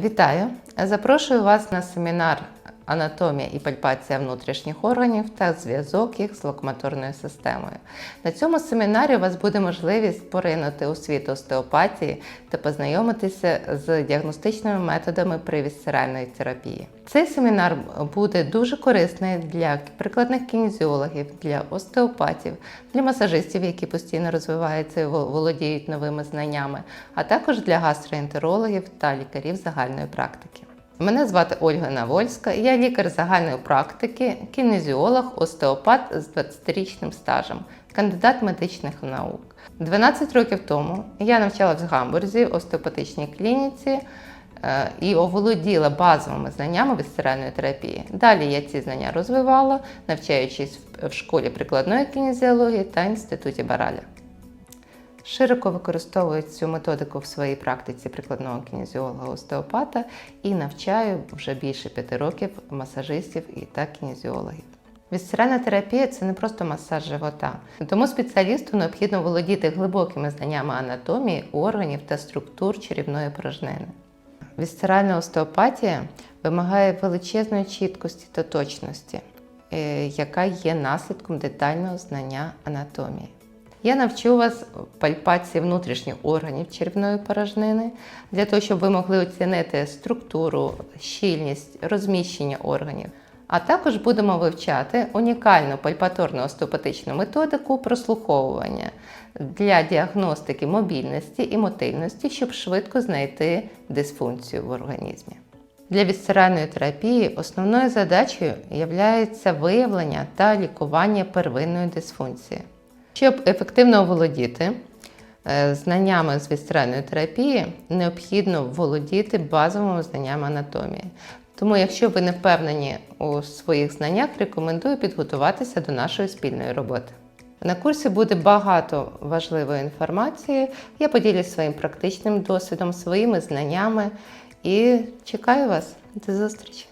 Вітаю! Запрошую вас на семінар Анатомія і пальпація внутрішніх органів та зв'язок їх з локомоторною системою. На цьому семінарі у вас буде можливість поринути у світ остеопатії та познайомитися з діагностичними методами при вісцеральної терапії. Цей семінар буде дуже корисний для прикладних кінезіологів, для остеопатів, для масажистів, які постійно розвиваються і володіють новими знаннями, а також для гастроентерологів та лікарів загальної практики. Мене звати Ольга Навольська, я лікар загальної практики, кінезіолог, остеопат з 20-річним стажем, кандидат медичних наук. 12 років тому я навчалась в Гамбурзі в остеопатичній клініці е, і оволоділа базовими знаннями вісцеральної терапії. Далі я ці знання розвивала, навчаючись в школі прикладної кінезіології та інституті Бараля. Широко використовую цю методику в своїй практиці прикладного кінезіолога-остеопата і навчаю вже більше п'яти років масажистів і та кінезіологів. Вісцеральна терапія це не просто масаж живота, тому спеціалісту необхідно володіти глибокими знаннями анатомії, органів та структур черівної порожнини. Вісцеральна остеопатія вимагає величезної чіткості та точності, е, яка є наслідком детального знання анатомії. Я навчу вас пальпації внутрішніх органів червної порожнини для того, щоб ви могли оцінити структуру, щільність, розміщення органів. А також будемо вивчати унікальну пальпаторну остеопатичну методику прослуховування для діагностики мобільності і мотильності, щоб швидко знайти дисфункцію в організмі. Для вісцеральної терапії основною задачею є виявлення та лікування первинної дисфункції. Щоб ефективно володіти е, знаннями з вісцеральної терапії, необхідно володіти базовими знаннями анатомії. Тому, якщо ви не впевнені у своїх знаннях, рекомендую підготуватися до нашої спільної роботи. На курсі буде багато важливої інформації. Я поділюсь своїм практичним досвідом, своїми знаннями і чекаю вас. До зустрічі!